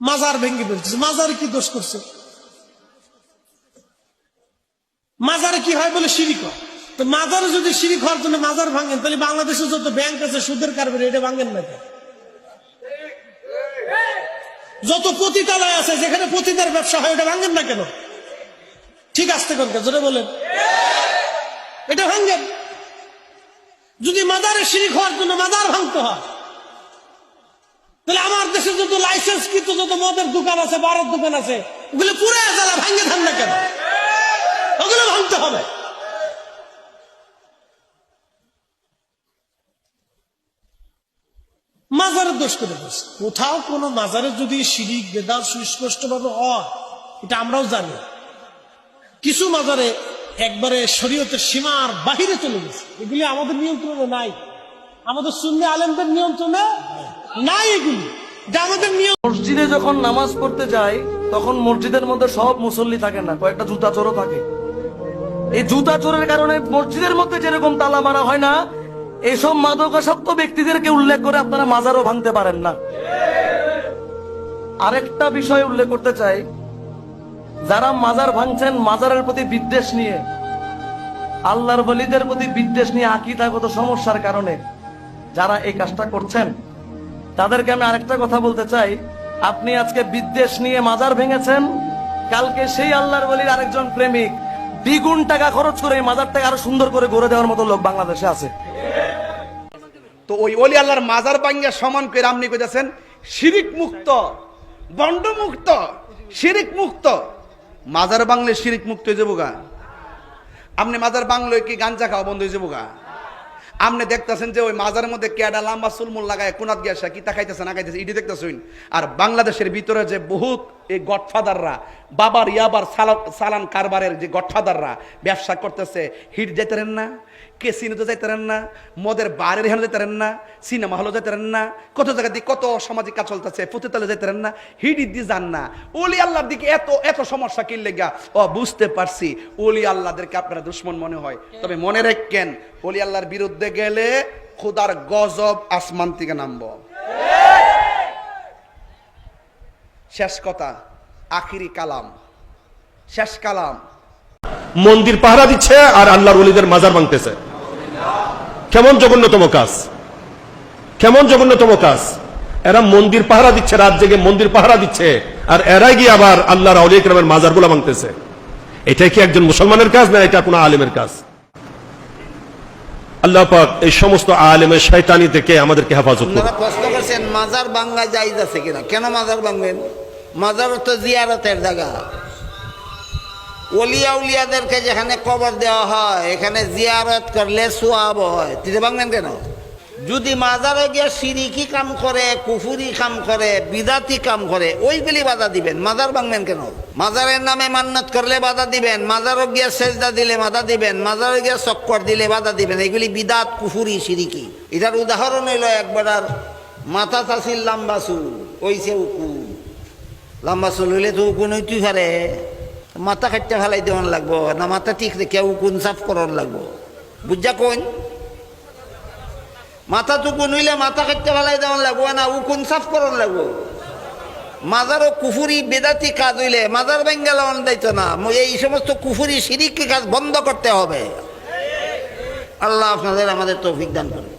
মাজার ভেঙে ফেলতেছে মাজারে কি দোষ করছে? মাজারে কি হয় বলে শিরিক হয় তো মাজারে যদি শিরিক হওয়ার জন্য মাজার ভাঙেন, তাহলে বাংলাদেশে যত ব্যাংক আছে, সুদের কারবারে, এটা ভাঙেন না যত পতিতালয় আছে, যেখানে পতিতার ব্যবসা হয়, এটা ভাঙেন না কেন? ঠিক আসতে কোন? যেটা বলেন। এটা ভাঙেন। যদি মাদারে শিরিক হওয়ার জন্য মাদার ভাঙতে হয় তাহলে আমার দেশে যত লাইসেন্স কিন্তু যত মদের দোকান আছে, বারের দোকান আছে, ওগুলো পুরো জ্বালা, ভাঙে ধান না কেন? ওগুলো ভাঙতে হবে। মাজারের দোষ করে বসে। কোথাও কোনো মাজারে যদি শিরিক বেদাল সুস্পষ্ট ভাবে হয়, এটা আমরাও জানি। কিছু মাজারে একবারে শরীয়তের সীমার বাহিরে চলে গেছে। এগুলি আমাদের নিয়ন্ত্রণে নাই। আমাদের শূন্য আলেমদের নিয়ন্ত্রণে নাই এগুলি আমাদের মসজিদে যখন নামাজ পড়তে যাই, তখন মসজিদের মধ্যে সব মুসল্লি থাকে না, কয়েকটা জুতা চোরও থাকে। এই জুতা চোরের কারণে মসজিদের মধ্যে যেরকম তালা মারা হয় না, এসব মাদকাসক্ত ব্যক্তিদেরকে উল্লেখ করে আপনারা মাজারও ভাঙতে পারেন না। আরেকটা বিষয় উল্লেখ করতে চাই, যারা মাজার ভাঙছেন, মাজারের প্রতি বিদ্বেষ নিয়ে, আল্লাহর বলিদের প্রতি বিদ্বেষ নিয়ে আকিদাগত সমস্যার কারণে, যারা এই কাজটা করছেন তাদেরকে আমি আরেকটা কথা বলতে চাই। আপনি আজকে বিদ্বেষ নিয়ে মাজার ভেঙেছেন। কালকে সেই আল্লাহর বলির আরেকজন প্রেমিক দ্বিগুণ টাকা খরচ করে মাজারটাকে আরও সুন্দর করে গড়ে দেওয়ার মতো লোক বাংলাদেশে আছে। তো ওই অলি আল্লাহর মাজার বাঙ্গা সমান করে আপনি কইতেছেন, শিরিক মুক্ত, বন্ড মুক্ত, শিরিক মুক্ত। মাজার বাংলে শিরিক মুক্ত হয়ে যাব গা। আপনি মাজার বাংলো কি গাঞ্জা খাওয়া বন্ধ হয়ে যাব গা? আপনি দেখতেছেন যে ওই মাজারের মধ্যে কেডা লাম্বা সুলমুল লাগায়, কোনাত গিয়া কি তাকাইতেছে না খাইতেছে ইডি দেখতেছেন? আর বাংলাদেশের ভিতরে যে বহুত এই গডফাদাররা, বাবার ইয়াবার সালান কারবারের যে গডফাদাররা ব্যবসা করতেছে, হিট যেতেন না কেসিনোতে যাইতেন না, মদের বারের হেন যাইতেন না, সিনেমা হলে যাইতেন না, কত জায়গা দিয়ে কত সামাজিক কাজ চলতেছে, পুঁতিতলে যাইতেন না হিডি দিয়ে যান না। ওলি আল্লাহর দিকে এত এত সমস্যা কি লেগা? ও, বুঝতে পারছি, ওলি আল্লাহদেরকে আপনারা দুশ্মন মনে হয়। তবে মনে রাখেন, ওলি আল্লাহর বিরুদ্ধে গেলে খোদার গজব আসমান থেকে নামবো। শেষ কথা আখিরি কালাম। শেষ কালাম। মন্দির পাহারা দিচ্ছে আর আল্লাহর ওলিদের মাজার ভাঙতেছে। কেমন জঘন্যতম কাজ? কেমন জঘন্যতম কাজ? এরা মন্দির পাহারা দিচ্ছে রাত জেগে মন্দির পাহারা দিচ্ছে আর এরাই গিয়ে আবার আল্লাহর আউলিয়া কেরামের মাজারগুলা ভাঙতেছে। এটা কি একজন মুসলমানের কাজ না এটা কোনো আলেমের কাজ? আল্লাহ পাক এই সমস্ত আলেমের শয়তানি থেকে আমাদেরকে হেফাজত করুন। আপনারা প্রশ্ন করছেন মাজার বাঙ্গা জায়জ আছে কিনা? কেন মাজার ভাঙবেন? মাজার তো জিয়ারতের জায়গা। অলিয়া উলিয়াদেরকে যেখানে কবর দেওয়া হয়, এখানে জিয়ারত করলে সোয়াব হয়। তিতে ভাঙবেন কেন? যদি মাজারে গিয়ে সিরিকি কাম করে, কুফুরি কাম করে, বিদাতি কাম করে ওইগুলি বাধা দিবেন। মাজার ভাঙবেন কেন? মাজারের নামে মান্নত করলে বাধা দিবেন। মাজারও গিয়ে সেজদা দিলে বাধা দিবেন। মাজারে গিয়ে চক্কর দিলে বাধা দিবেন। এগুলি বিদাত, কুফুরি, সিরিকি। এটার উদাহরণ হইল একবার মাথা চাষির লাম্বা চুল ওইছে উকু লম্বা চুল হইলে তো উকুন হইতেই পারে। মাথা খাইতে ফেলাই দেওয়ান লাগবো, না মাথা ঠিক রেখে উকুন সাফ করার লাগবো। বুঝা কোন মাথা টুকুন হইলে মাথা খাইতে ফেলাই দেওয়ান লাগবো, না উকুন সাফ করার লাগবো। মাজারও কুফুরি বেদাতি কাজ হইলে, মাজার বেঙ্গাল দায়িত্ব না। এই সমস্ত কুফুরি, সিরিকি কাজ বন্ধ করতে হবে। আল্লাহ আপনাদের আমাদের তৌফিক দান করুন।